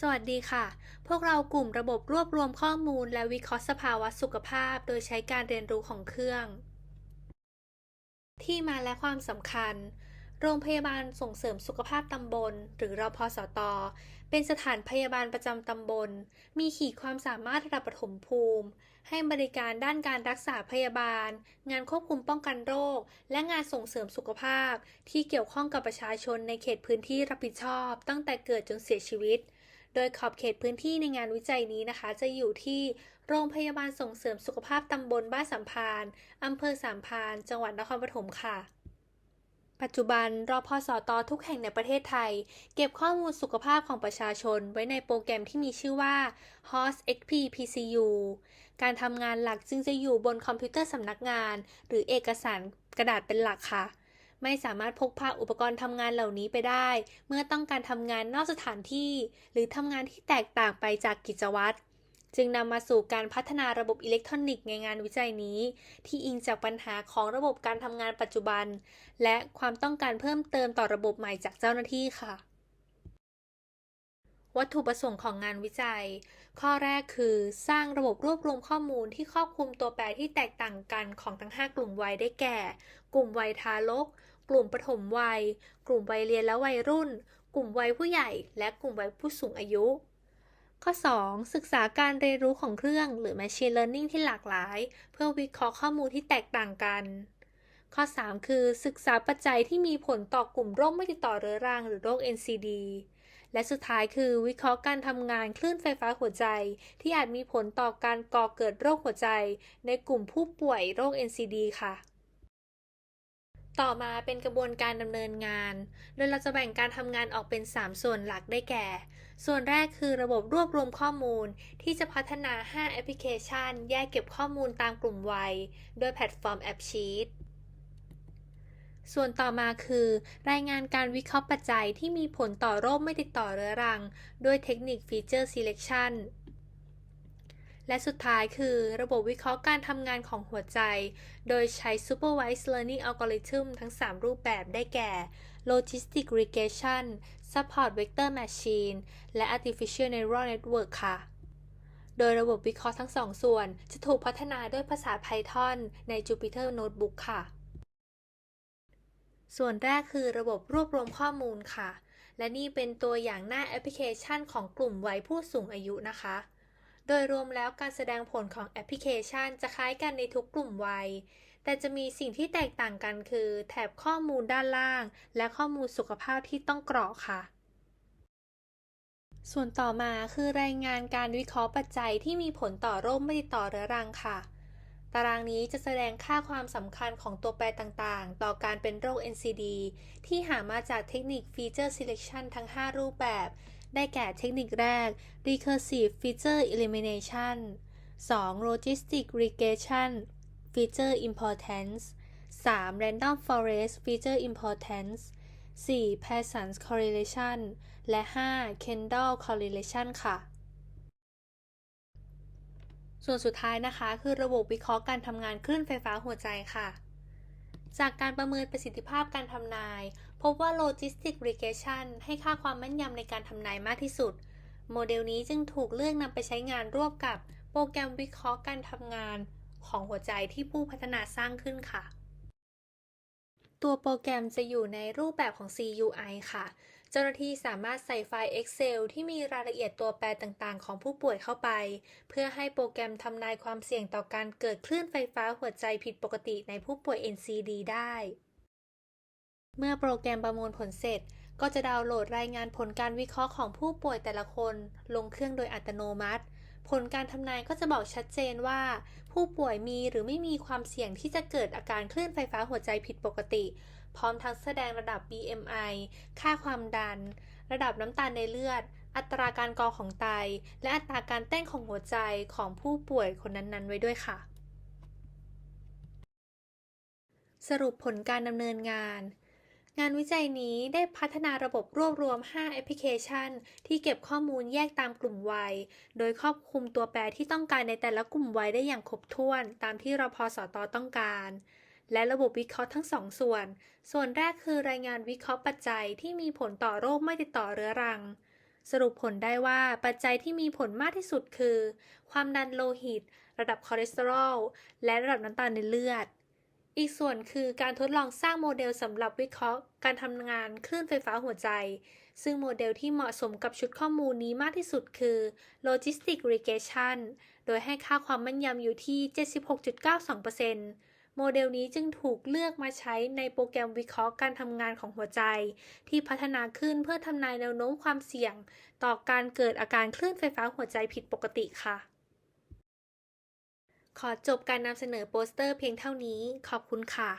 สวัสดีค่ะ พวกเรากลุ่มระบบรวบรวมข้อมูลและวิเคราะห์สภาวะสุขภาพ โดยใช้การเรียนรู้ของเครื่อง ที่มาและความสำคัญ โรงพยาบาลส่งเสริมสุขภาพตำบล หรือรพสต เป็นสถานพยาบาลประจำตำบล มีขีดความสามารถระดับปฐมภูมิ ให้บริการด้านการรักษาพยาบาล งานควบคุมป้องกันโรค และงานส่งเสริมสุขภาพ ที่เกี่ยวข้องกับประชาชนในเขตพื้นที่รับผิดชอบ ตั้งแต่เกิดจนเสียชีวิต โดยขอบเขตพื้นที่ในงานวิจัยนี้นะคะ จะอยู่ที่โรงพยาบาลส่งเสริมสุขภาพตำบลบ้านสัมพานอำเภอสามพาน จังหวัดนครปฐมค่ะ ปัจจุบันรอพสตทุกแห่งในประเทศไทย เก็บข้อมูลสุขภาพของประชาชนไว้ในโปรแกรมที่มีชื่อว่า HOS XP PCU การทำงานหลักจึงจะอยู่บนคอมพิวเตอร์สำนักงาน หรือเอกสารกระดาษเป็นหลักค่ะ ไม่สามารถพกพาอุปกรณ์ทำงานเหล่านี้ไปได้ เมื่อต้องการทำงานนอกสถานที่ หรือทำงานที่แตกต่างไปจากกิจวัตรจึงนำมาสู่การพัฒนาระบบอิเล็กทรอนิกส์ในงานวิจัยนี้ ที่อิงจากปัญหาของระบบการทำงานปัจจุบัน และความต้องการเพิ่มเติมต่อระบบใหม่จากเจ้าหน้าที่ค่ะ วัตถุประสงค์ของงานวิจัย ข้อแรกคือสร้างระบบรวบรวมข้อมูลที่ครอบคลุมตัวแปรที่แตกต่างกันของทั้ง 5 กลุ่มวัยได้แก่ กลุ่มวัยทารก กลุ่มปฐมวัย กลุ่มวัยเรียนและวัยรุ่น กลุ่มวัยผู้ใหญ่ และกลุ่มวัยผู้สูงอายุ ข้อ 2. ศึกษาการเรียนรู้ของเครื่อง หรือ Machine Learning ที่หลากหลาย เพื่อวิเคราะห์ข้อมูลที่แตกต่างกัน ข้อ 3 คือ ศึกษาปัจจัยที่มีผลต่อกลุ่มโรคไม่ติดต่อเรื้อรัง หรือโรค NCD และสุดท้ายคือวิเคราะห์การทำงานคลื่นไฟฟ้าหัวใจ ที่อาจมีผลต่อการก่อเกิดโรคหัวใจ ในกลุ่มผู้ป่วยโรค NCD ค่ะ ต่อมาเป็นกระบวนการดำเนินงาน โดยเราจะแบ่งการทำงานออกเป็น 3 ส่วนหลักได้แก่ ส่วนแรกคือระบบรวบรวมข้อมูล ที่จะพัฒนา 5 แอปพลิเคชัน แยกเก็บข้อมูลตามกลุ่มวัย โดยแพลตฟอร์ม AppSheet ส่วนต่อมาคือ รายงานการวิเคราะห์ปัจจัยที่มีผลต่อโรคไม่ติดต่อเรื้อรัง ด้วยเทคนิค Feature Selection และสุดท้ายคือระบบวิเคราะห์การทำงานของหัวใจ โดยใช้ Supervised Learning Algorithm ทั้ง 3 รูปแบบได้แก่ Logistic Regression Support Vector Machine และ Artificial Neural Network ค่ะ โดยระบบวิเคราะห์ทั้งสองส่วน จะถูกพัฒนาด้วยภาษา Python ใน Jupyter Notebook ค่ะ ส่วนแรกคือระบบรวบรวมข้อมูลค่ะ และนี่เป็นตัวอย่างหน้าแอปพลิเคชันของกลุ่มวัยผู้สูงอายุนะคะ โดยรวมแล้วการแสดงผลของแอปพลิเคชันจะคล้ายกันในทุกกลุ่มวัย แต่จะมีสิ่งที่แตกต่างกันคือ แถบข้อมูลด้านล่าง และข้อมูลสุขภาพที่ต้องกรอกค่ะ ส่วนต่อมาคือรายงานการวิเคราะห์ปัจจัยที่มีผลต่อโรคไม่ติดต่อเรื้อรังค่ะ ตารางนี้จะแสดงค่าความสำคัญของตัวแปรต่างๆ ต่อการเป็นโรค NCD ที่หามาจากเทคนิค Feature Selection ทั้ง 5 รูปแบบ ได้แก่เทคนิคแรก Recursive Feature Elimination 2. Logistic Regression Feature Importance 3. Random Forest Feature Importance 4. Pearson's Correlation และ 5. Kendall Correlation ค่ะ ส่วนสุดท้ายนะคะ คือระบบวิเคราะห์การทำงานคลื่นไฟฟ้าหัวใจค่ะ จากการประเมินประสิทธิภาพการทำนาย พบว่า Logistic Regression ให้ค่าความแม่นยำในการทำนายมากที่สุด โมเดลนี้จึงถูกเลือกนำไปใช้งานร่วมกับโปรแกรมวิเคราะห์การทำงานของหัวใจที่ผู้พัฒนาสร้างขึ้นค่ะ ตัวโปรแกรมจะอยู่ในรูปแบบของ CUI ค่ะ เจ้าหน้าที่สามารถใส่ไฟล์ Excel ที่มีรายละเอียดตัวแปรต่างๆ ของผู้ป่วยเข้าไป เพื่อให้โปรแกรมทำนายความเสี่ยงต่อการเกิดคลื่นไฟฟ้าหัวใจผิดปกติในผู้ป่วย NCD ได้ เมื่อโปรแกรมประมวลผลเสร็จ ก็จะดาวน์โหลดรายงานผลการวิเคราะห์ของผู้ป่วยแต่ละคน ลงเครื่องโดยอัตโนมัติ ผลการทำนายก็จะบอกชัดเจนว่า ผู้ป่วยมีหรือไม่มีความเสี่ยงที่จะเกิดอาการคลื่นไฟฟ้าหัวใจผิดปกติ พร้อมทั้งแสดงระดับ BMI ค่าความดัน ระดับน้ำตาลในเลือด อัตราการกรอของไต และอัตราการเต้นของหัวใจของผู้ป่วยคนนั้นๆ ไว้ด้วยค่ะ สรุปผลการดำเนินงาน งานวิจัยนี้ได้พัฒนาระบบรวบรวม 5 แอปพลิเคชัน ที่เก็บข้อมูลแยกตามกลุ่มวัย โดยครอบคลุมตัวแปรที่ต้องการในแต่ละกลุ่มวัยได้อย่างครบถ้วน ตามที่รพสตต้องการ และระบบวิเคราะห์ทั้งสองส่วน ส่วนแรกคือรายงานวิเคราะห์ปัจจัยที่มีผลต่อโรคไม่ติดต่อเรื้อรัง สรุปผลได้ว่าปัจจัยที่มีผลมากที่สุดคือ ความดันโลหิต ระดับคอเลสเตอรอล และระดับน้ำตาลในเลือด อีกส่วนคือการทดลองสร้างโมเดลสำหรับวิเคราะห์ การทำงานคลื่นไฟฟ้าหัวใจ ซึ่งโมเดลที่เหมาะสมกับชุดข้อมูลนี้มากที่สุดคือ Logistic Regression โดยให้ค่าความแม่นยำอยู่ที่ 76.92%โมเดลนี้จึงถูกเลือกมาใช้ในโปรแกรมวิเคราะห์การทำงานของหัวใจ ที่พัฒนาขึ้นเพื่อทำนายแนวโน้มความเสี่ยง ต่อการเกิดอาการคลื่นไฟฟ้าหัวใจผิดปกติค่ะ ขอจบการนำเสนอโปสเตอร์เพียงเท่านี้ ขอบคุณค่ะ